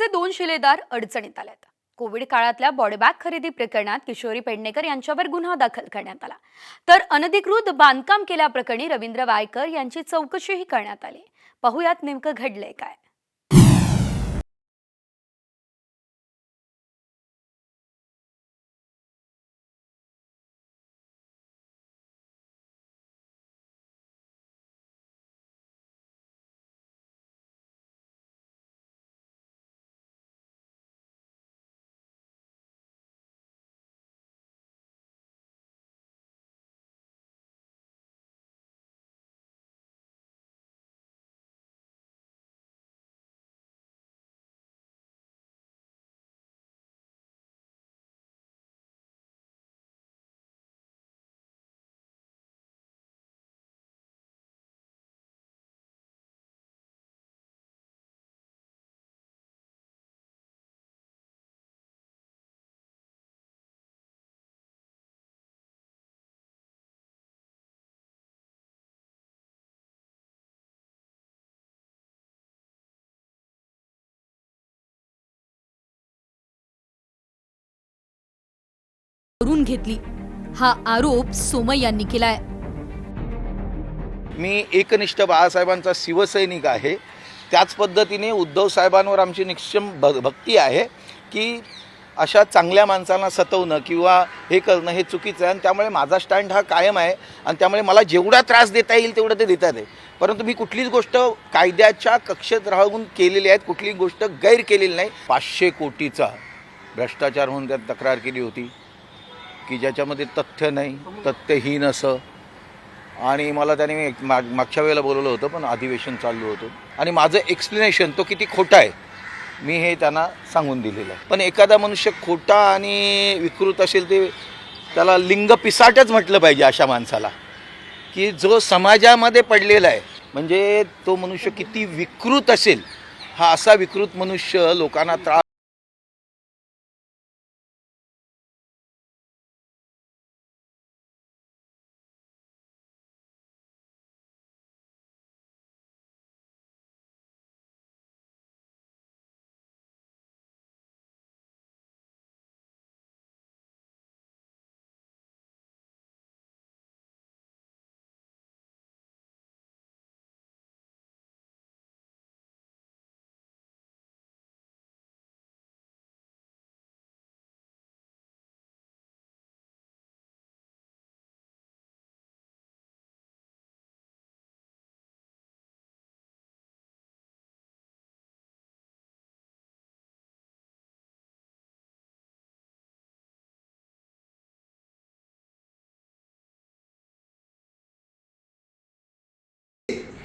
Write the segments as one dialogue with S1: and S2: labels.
S1: कोविडचे दोन शिलेदार अडचणीत आल्यात कोविड काळातल्या बॉडीबॅग खरेदी प्रकरणात किशोरी पेडणेकर यांच्यावर गुन्हा दाखल करण्यात आला. तर अनधिकृत बांधकाम केल्याप्रकरणी रवींद्र वायकर यांची चौकशीही करण्यात आली. पाहुयात नेमकं घडलंय काय? करून घेतली. हा आरोप सोमय्यांनी केलाय.
S2: मी एकनिष्ठ बाळासाहेबांचा शिवसैनिक आहे. त्याच पद्धतीने उद्धव साहेबांवर आमची निश्चम भ भक्ती आहे की अशा चांगल्या माणसांना सतवणं किंवा हे करणं हे चुकीचं आहे आणि त्यामुळे माझा स्टँड हा कायम आहे आणि त्यामुळे मला जेवढा त्रास देता येईल तेवढं ते देतात आहे. परंतु मी कुठलीच गोष्ट कायद्याच्या कक्षेत राहून केलेली आहेत कुठलीच गोष्ट गैर केलेली नाही. पाचशे कोटीचा भ्रष्टाचार होऊन त्यात तक्रार केली होती. की ज्याच्यामध्ये तथ्य नाही तथ्यहीन असं. आणि मला त्याने मी माग मागच्या वेळेला बोलवलं होतं पण अधिवेशन चालू होतं. आणि माझं एक्सप्लेनेशन तो किती खोटा आहे मी हे त्यांना सांगून दिलेलं आहे. पण एखादा मनुष्य खोटा आणि विकृत असेल ते त्याला लिंग पिसाटच म्हटलं पाहिजे अशा माणसाला. की जो समाजामध्ये पडलेला आहे म्हणजे तो मनुष्य किती विकृत असेल हा असा विकृत मनुष्य लोकांना त्रास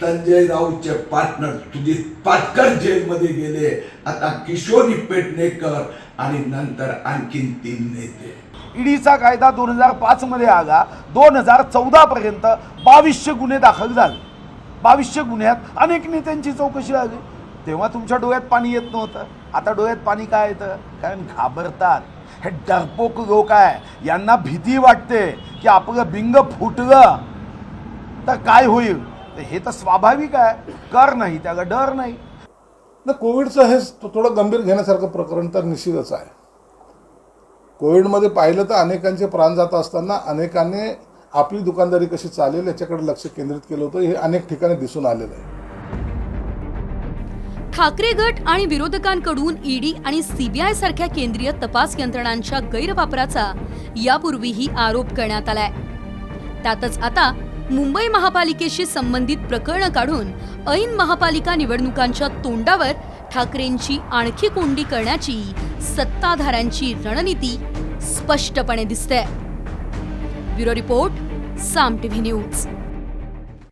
S3: संजय राऊतचे पार्टनर सुधीर पाटकर जेलमध्ये गेले. आता किशोरी पेटणेकर आणि नंतर आणखीन तीन नेते.
S4: ईडीचा कायदा दोन हजार पाच मध्ये आला. दोन हजार चौदा पर्यंत बावीसशे गुन्हे दाखल झाले. बावीसशे गुन्ह्यात अनेक नेत्यांची चौकशी आली तेव्हा तुमच्या डोळ्यात पाणी येत नव्हतं. आता डोळ्यात पाणी काय येतं? कारण घाबरतात. हे डरपोक लोक आहे. यांना भीती वाटते की आपलं बिंग फुटलं तर काय होईल? तर हे तर स्वाभाविक आहे. कर नाही त्याला डर नाही.
S5: ना कोविडचं हे थोडं गंभीर घेण्यासारखं प्रकरण तर निश्चितच आहे. कोविडमध्ये पाहिलं तर अनेकांचे प्राण जात असताना अनेकांनी आपली दुकानदारी कशी चालेल याच्याकडे लक्ष केंद्रित केलं होतं हे अनेक ठिकाणी दिसून आलेलं आहे.
S1: ठाकरे गट आणि विरोधकांकडून ईडी आणि सीबीआय सारख्या केंद्रीय तपास यंत्रणांच्या गैरवापराचा यापूर्वीही आरोप करण्यात आलाय. त्यातच आता मुंबई महापालिकेशी संबंधित प्रकरणं काढून ऐन महापालिका निवडणुकांच्या तोंडावर ठाकरेंची आणखी कोंडी करण्याची सत्ताधाऱ्यांची रणनीती स्पष्टपणे दिसते bureau report Saam TV news.